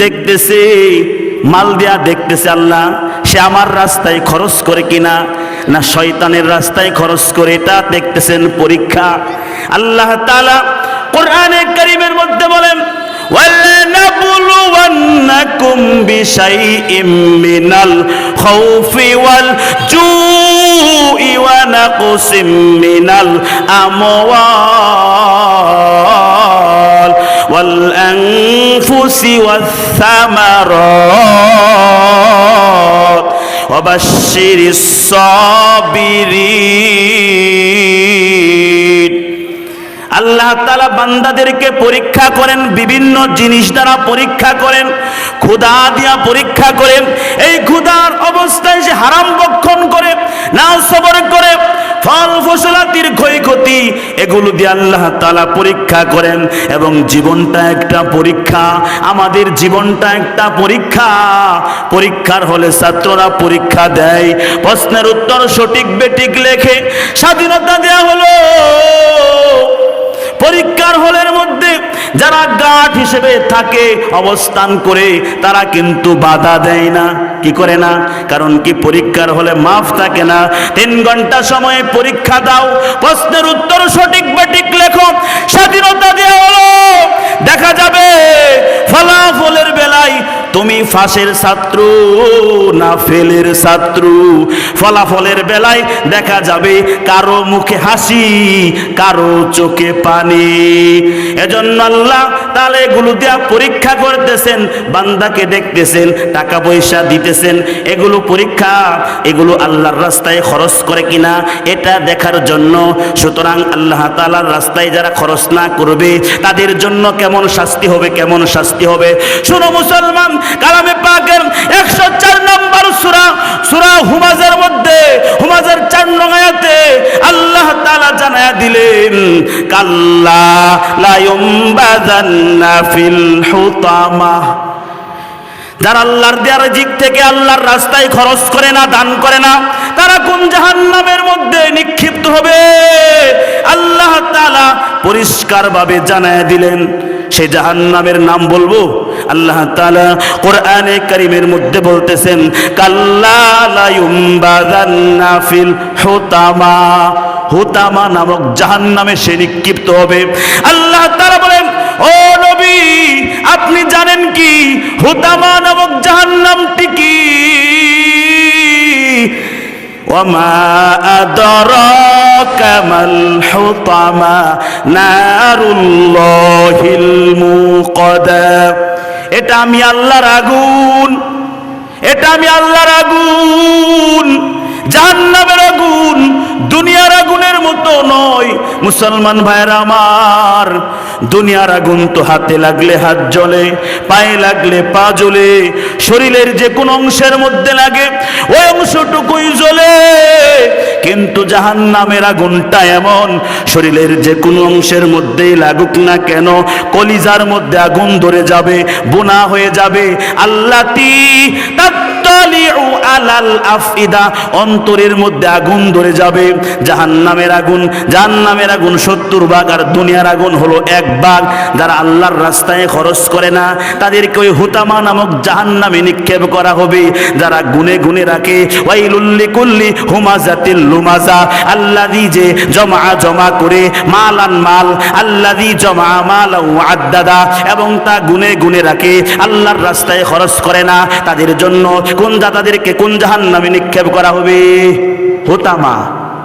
দেখতেছে মাল দেয়া দেখতেছে আল্লাহ সে আমার রাস্তায় খরচ করে কিনা না শয়তানের রাস্তায় খরচ করে এটা দেখতেছেন পরীক্ষা আল্লাহ তাআলা কোরআনে কারীমের মধ্যে বলেন ولنبلونكم بشيء من الخوف والجوع ونقص من الأموال والثمرات وبشر الصابرين আল্লাহ তালা বান্দাদেরকে পরীক্ষা করেন বিভিন্ন জিনিস দ্বারা পরীক্ষা করেন ক্ষুদা দিয়া পরীক্ষা করেন এই ক্ষুদার অবস্থায় সে হারাম বক্ষণ করে না সবর করে ফল ফসলাতির ক্ষয়ক্ষতি এগুলো দিয়ে আল্লাহ তালা পরীক্ষা করেন এবং জীবনটা একটা পরীক্ষা, আমাদের জীবনটা একটা পরীক্ষা। পরীক্ষার হলে ছাত্ররা পরীক্ষা দেয়। প্রশ্নের উত্তর সঠিক বেটিক লেখে। স্বাধীনতা দেয়া হলো। পরীক্ষার হলের মধ্যে যারা হিসেবে থাকে, অবস্থান করে তারা কিন্তু বাধা দেয় না। কি করে না? কারণ কি পরীক্ষার হলে মাফ থাকে না? তিন ঘণ্টা সময়ে পরীক্ষা দাও, প্রশ্নের উত্তর সঠিক বেঠিক লেখো, স্বাধীনতা দেওয়া হলো। দেখা যাবে, ফলাফলের বেলায় তুমি ফাঁসের ছাত্র না ফেলের ছাত্র। ফলাফলের বেলায় দেখা যাবে কারও মুখে হাসি, কারও চোখে পানি। এজন্য আল্লাহ তাহলে এগুলো দেয়া পরীক্ষা করতেছেন, বান্দাকে দেখতেছেন, টাকা পয়সা দিতেছেন। এগুলো পরীক্ষা, এগুলো আল্লাহর রাস্তায় খরচ করে কিনা, এটা দেখার জন্য। সুতরাং আল্লাহ তাআলার রাস্তায় যারা খরচ না করবে, তাদের জন্য কেমন শাস্তি হবে, কেমন শাস্তি হবে? শুনো মুসলমান কালামে পাকের একশো চার নম্বর সুরা সুরা হুমাজের মধ্যে হুমাজের চার নগায়াতে আল্লাহ তাআলা জানায়া দিলেন, কাল্লা লায়ুমবাদান্না ফিল হুতামা। যারা আল্লাহর দেয়ার দিক থেকে আল্লাহর রাস্তায় খরচ করে না, দান করে না, তারা কোন জাহান্নামের মধ্যে নিক্ষিপ্ত হবে। আল্লাহ তাআলা পরিষ্কারভাবে জানায় দিলেন সে জাহান্নামের নাম বলব আল্লাহ তাআলা কোরআনে কারিমের মধ্যে বলতেছেন কাল্লা লা ইউমবাদান্না ফিল হুতামা হুতামা নামক জাহান্নামে সে নিক্ষিপ্ত হবে আল্লাহ তাআলা বলেন ও নবী আপনি জানেন কি হুতামা নামক জাহান্নামটি কি وما أدراك ما الحطمة نار الله الموقدة এটা আমি আল্লাহর আগুন। এটা আমি আল্লাহর আগুন। জাহান্নামের আগুন দুনিয়ার আগুনের মতো নয়। মুসলমান ভাইরা আমার, দুনিয়ার আগুন তো হাতে লাগলে হাত জ্বলে, পায়ে লাগলে পা জ্বলে, শরীরের যে কোন অংশের মধ্যে লাগে, ওই অংশটুকুই জ্বলে। কিন্তু জাহান্নামের আগুনটা এমন, শরীরের যে কোনো অংশের মধ্যেই লাগুক না কেন, কলিজার মধ্যে আগুন ধরে যাবে, বোনা হয়ে যাবে। আল্লাতি আফইদা, অন্তরের মধ্যে আগুন ধরে যাবে। আগুন আগুন সত্তর আর দুনিয়ার আগুন হলো এক যারা আল্লাহর রাস্তায় খরচ করে না, তাদেরকে ওই হুতামা নামক নিক্ষেপ করা হবে। যারা গুনে গুনে রাখে ওয়াইলুল্লি কুল্লি হুমাজাতিল লুমাজা। আল্লাযী যে জমা জমা করে মাল আন মাল, আল্লাযী জমা মাল আদাদা এবং তা গুনে গুনে রাখে, আল্লাহর রাস্তায় খরচ করে না, তাদের জন্য কোন যা কোন জাহান্নামে নিক্ষেপ করা হবে? হুতামা।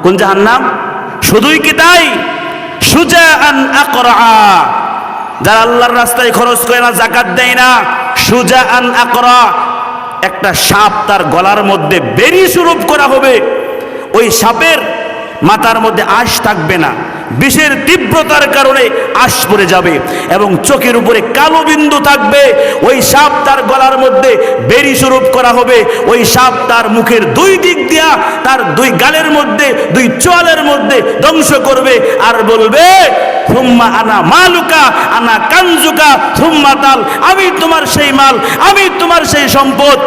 কোন জাহান নাম শুধুই কি তাই? সুজা আন আকরা। যারা আল্লাহর রাস্তায় খরচ করে না জাকাত দেয় না সুজা আন আকরা। একটা সাপ তার গলার মধ্যে বেরি স্বরূপ করা হবে। ওই সাপের মাথার মধ্যে আশ থাকবে না। বিষের তীব্রতার কারণে আশ পড়ে যাবে এবং চোখের উপরে কালো বিন্দু থাকবে। ওই সাপ তার গলার মধ্যে বেরি স্বরূপ করা হবে। ওই সাপ তার মুখের দুই দিক দিয়া তার দুই গালের মধ্যে, দুই চোয়ালের মধ্যে ধ্বংস করবে আর বলবে থুম্মা আনা মালুকা, আনা কানজুকা থুম্মা তাল, আমি তোমার সেই মাল, আমি তোমার সেই সম্পদ।